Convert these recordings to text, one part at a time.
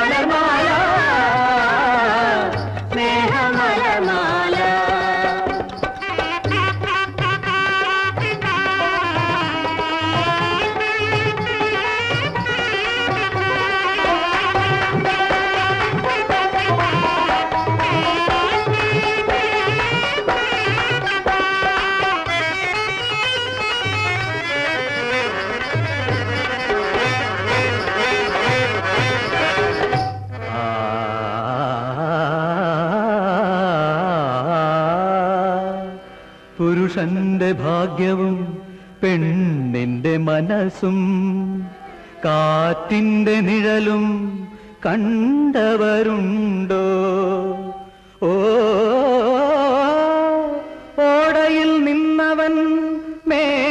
மலர் மாயா പുരുഷന്റെ ഭാഗ്യവും പെണ്ണിന്റെ മനസ്സും കാറ്റിന്റെ നിഴലും കണ്ടവരുണ്ടോ? ഓ ഓടയിൽ നിന്നവൻ മേടയിലേറും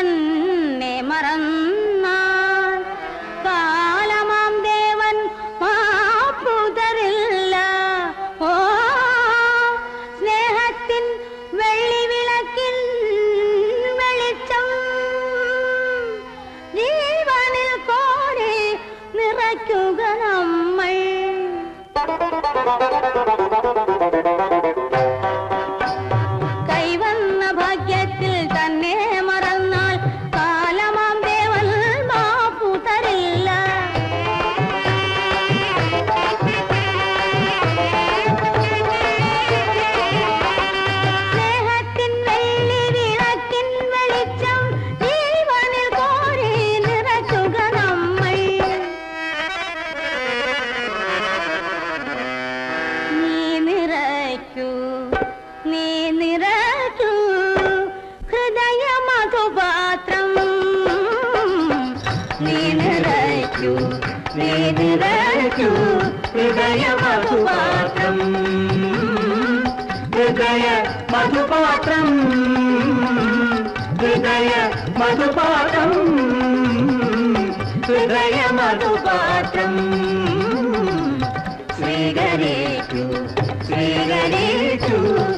തന്നെ മറന്നാൽ കാലമാം ദേവൻ മാപ്പുതരില്ല. ഓ സ്നേഹത്തിൻ വെള്ളി വിളക്കിൻ വെളിച്ചം ജീവനിൽ കോടി നിറയ്ക്കുക നമ്മൾ. నిలిచు నిరచు హృదయ మధుపాత్రం. హృదయ మధుపాత్రం. హృదయ మధుపాత్రం. హృదయ మధుపాత్రం. శ్రీగణేషు